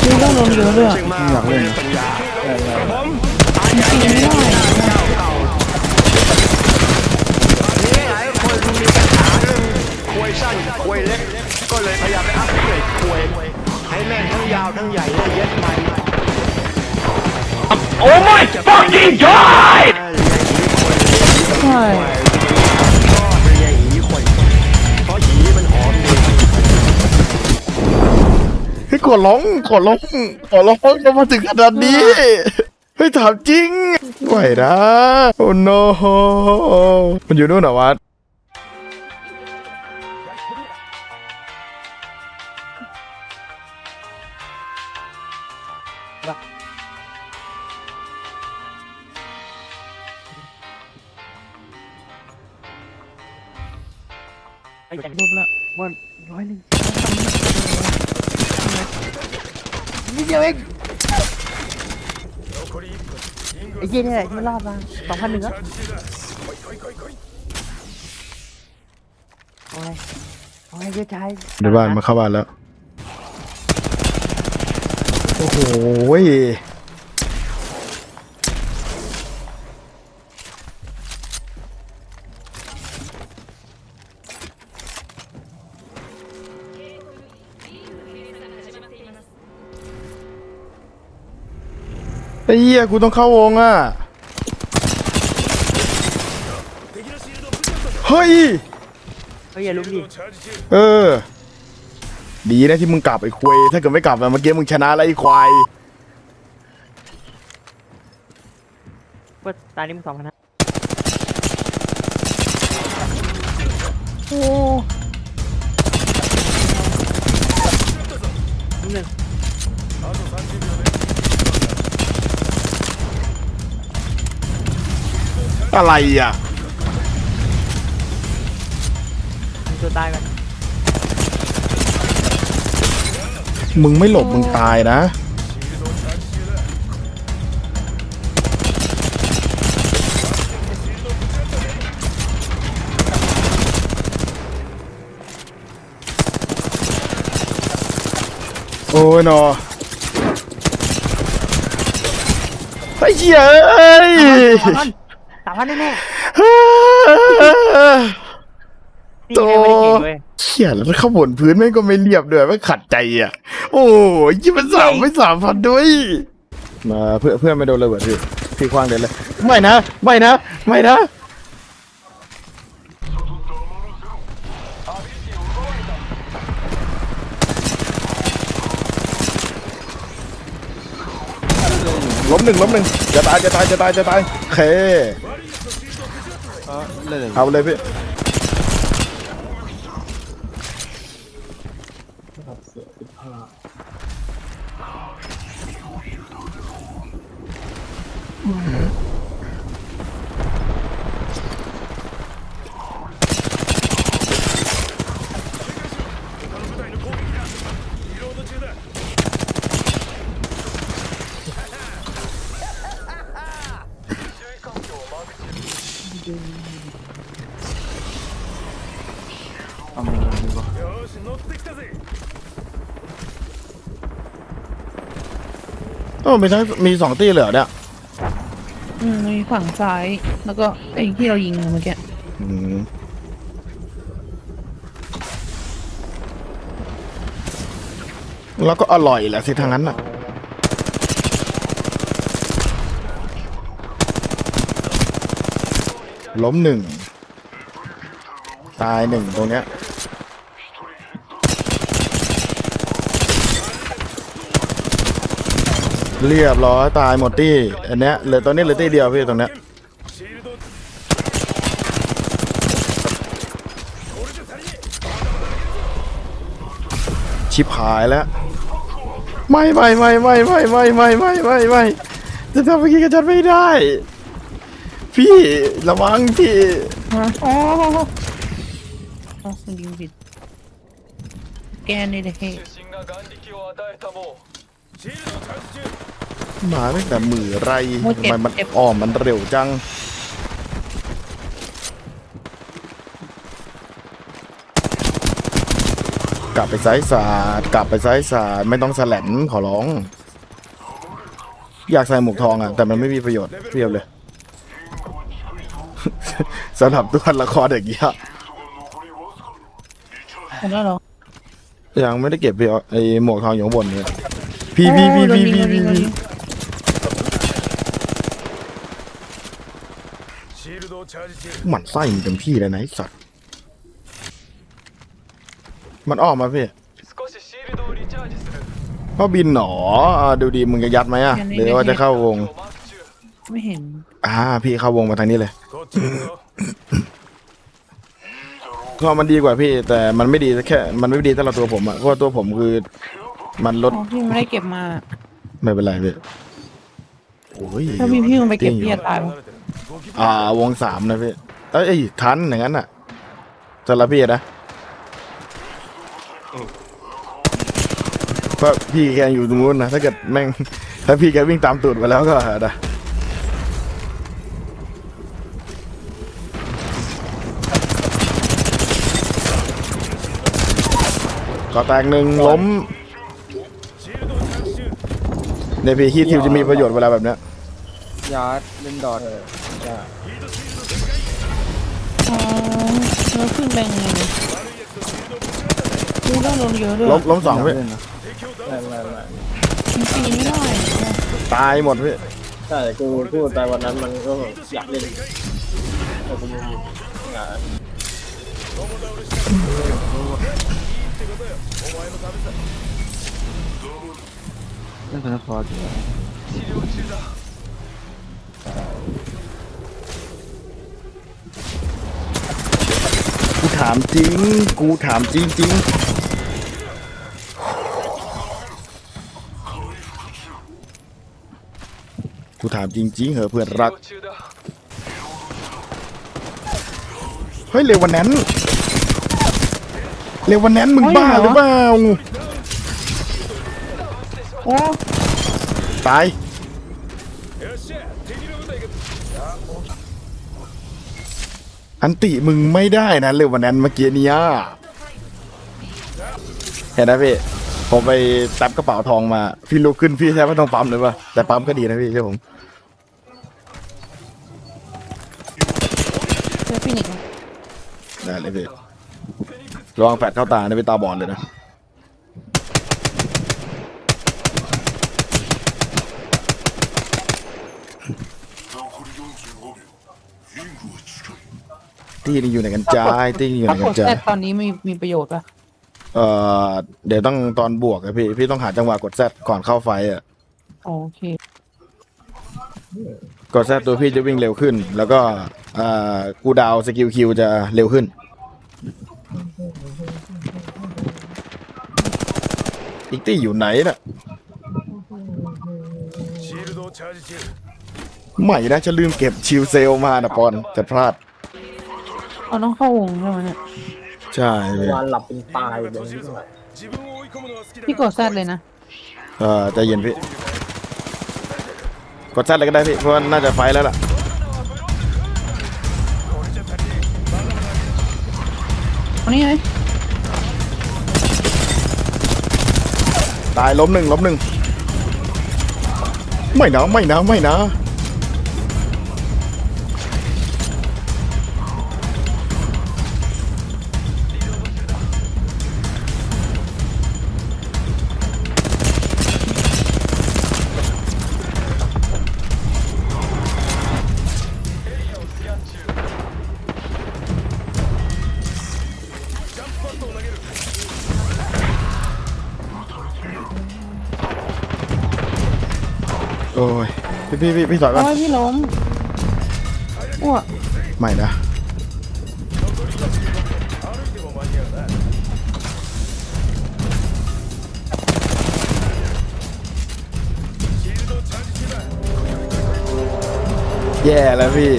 คือต้องโดนเยอะด้วยอะอยากเล่นสัญญากับผมจริงๆไม่ได้เจ้าเก่านี่หลายคนมีปัญหาเรื่องควยสั้นควยเล็ก ก็เลยพยายามไปอัพเกรดควยให้แม่งทั้งยาวทั้งใหญ่และเย็ดมัน Oh my fucking god! ใช่ เฮ้ยขอร้องขอร้องขอร้องจะมาถึงขนาดนี้เฮ้ยถามจริงไหวนะโอ้ no มันอยู่นู่นเหรอวะรูปละวันร้อยหนึ่ง นิดเดียวเองไอ้เหี้ยนี่แหละที่รอดมาสองพันหนึ่งอะเอาไงเอาไงเยอะชายในบ้านมาเข้าบ้านแล้ว โอ้โห อ้เหี้ยกูต้องเข้าวงอะ เฮ้ย เฮ้ยอย่าลุกดิเออ ดีนะที่มึงกลับไอ้ควายถ้าเกิดไม่กลับอะเมื่อกี้มึงชนะแล้วไอ้ควาย ว่าตานี้มึงสองพันนะโอ้ อะไรอะมึงตัวตายกันมึงไม่หลบมึงตายนะ โอ้ยนอไอ้เหี้ยเอ้ย สามพันสามพันแน่ๆนี่โตไงไม่ได้เก่งเว้ยเขี่ยแล้วข้างบนพื้นแม่งก็ไม่เรียบด้วยไม่ขัดใจอะ โอ้ยยี่มันสามไม่สามพันด้วย มาเพื่อเพื่อนไม่โดนเลยเบิดพี่พี่คว้างเด็ดเลยไม่นะไม่นะไม่นะล้มหนึ่งล้มหนึ่งจะตายจะตายจะตายจะตายโอเค เลย เอาเลยพี่อืม โอ้มีทั้งมีสองตีเหลือเนี่ยอืมมีฝั่งซ้ายแล้วก็ไอ้ที่เรายิงเมื่อกี้อืมแล้วก็อร่อยแหละสิทางนั้นน่ะล้มหนึ่ง ตายหนึ่งตรงเนี้ย เรียบร้อยตายหมดที่อันเนี้ยเหลือตอนนี้เหลือที่เดียวพี่ตรงเนี้ยชิบหายแล้ว ไม่ไม่ไม่ไม่ไม่ไม่ไม่ไม่ไม่ไม่จะทำเมื่อกี้กับฉันไม่ได้ พี่ระวังพี่อ๋ออ๋อคุณยิงผิดแกนี่เลย เฮ้มาตั้งแต่มือไรทำไมมันอ้อมมันเร็วจังลับไปไซส์ศาสตร์กลับไปไซส์ศาสตร์ไม่ต้องแสลนขอร้อง อยากใส่หมวกทองอะ แต่มันไม่มีประโยชน์เพียบเลยสำหรับตัวละครอย่างเงี้ยเห็นแล้วเหรอยังไม่ได้เก็บพี่ไอหมวกทองอยู่ข้างบนเนี่ยพี่พี่พี่โอ้พี่โดนยิพี่งโดนยิงโดนพี่ ยิง หมันไส้มันเต็มที่เลยนะไอ้สัตว์ มันออกมาพี่พ่อบินหนออ่าดูดีมึงจะยัดไหมอะหรือว่าจะเข้าวง ไม่เห็น อ่า พี่เข้าวงมาทางนี้เลยก็มันดีกว่าพี่ แต่มันไม่ดีแค่ มันไม่ดีสำหรับตัวผมอะเพราะว่าตัวผมคือมันลดอ๋อพี่ไม่ได้เก็บมา ไม่เป็นไรพี่โอ้ยถ้าพี่พี่มันไปเก็บจริงพี่จะตายปะ อ่าวงสามนะพี่เอ้ยทันอย่างนั้นอะสำหรับพี่นะเพราะพี่แกอยู่ตรงนู้นนะถ้าเกิดแม่งถ้าพี่แกวิ่งตามตูดไปแล้วก็นะก็แตกหนึ่งล้มเนี่ยพี่ฮีททิวจะมีประโยชน์เวลาแบบเนี้ย ยาร์ดเล่นดอทอ๋อแล้วขึ้นแรงไงกูต้องโดนเยอะด้วยล้มล้มสองพี่เล่นนะไม่ไม่ไม่มันปีนไม่ได้ตายหมดพี่ใช่กูพูดไปวันนั้นมันก็แบบอยากเล่นแต่กูไม่มีงานเล่นพนักคอร์ดกูถามจริง กูถามจริงจริงกูถามจริงๆเหอะเพื่อนรัก เฮ้ย เร็ววันนั้น เร็ววันนั้นมึงบ้าหรือเปล่า โอ้ ตาย อันติมึงไม่ได้นะเร็ววันนั้นเมื่อกี้เนี้ยเห็นนะพี่ผมไปตับกระเป๋าทองมา พี่ลุกขึ้นพี่ใช้ไม่ต้องปั๊มเลยป่ะแต่ปั๊มก็ดีนะพี่ใช่อผมเจอฟินิกซ์ได้เลยพี่ระวังแฟดเข้าตานะพี่ตาบอดเลยนะ ตีนี่อยู่ไหนกันจ้ายตีนี่อยู่ไหถ้านกักนดจ้าแซยดตอนนี้มีมีประโยชน์ปะเอ่อเดี๋ยวต้องตอนบวกอะพี่ พี่ต้องหาจังหวะกดแซดก่อนเข้าไฟอะโอเคกดแซดตัวพี่จะวิ่งเร็วขึ้น แล้วก็อ่ากูดาวสกิลคิวจะเร็วขึ้น อีกตี้อยู่ไหนน่ะไม่นะจะลืมเก็บชิลเซลมานะปอนจะพลาด เราต้องเข้าวงใช่ไหมเนี่ยใช่พี่วันหลับเป็นตายเลยนี่หน่อยพี่กดแซดเลยนะเออใจเย็นพี่ กดแซดเลยก็ได้พี่ เพราะว่าน่าจะไฟแล้วล่ะตรงนี้ไหมตายล้มหนึ่งล้มหนึ่ง ไม่นะไม่นะไม่นะ พี่พี่พี่พี่ถอยก่อนโอ้ยพี่ล้มอ้วกไม่นะแย่แล้วพี่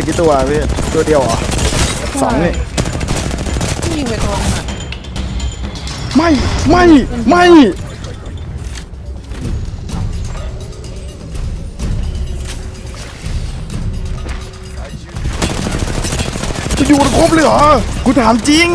อกี่ตัวพี่ตัวเดียวเหรอสองนี่ที่ยิงไปตัวนึงอะไม่ไม่ไม่จะอยู่กันครบเลยเหรอกูถามจริง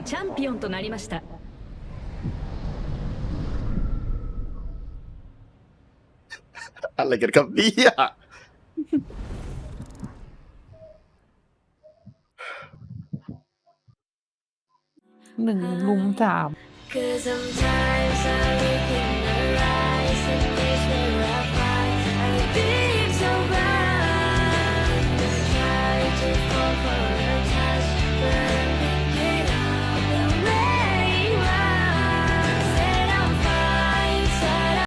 のチャンピオンとなりました。 อะไรกันครับเนี่ย หนึ่งลุมสาม Cause sometimes I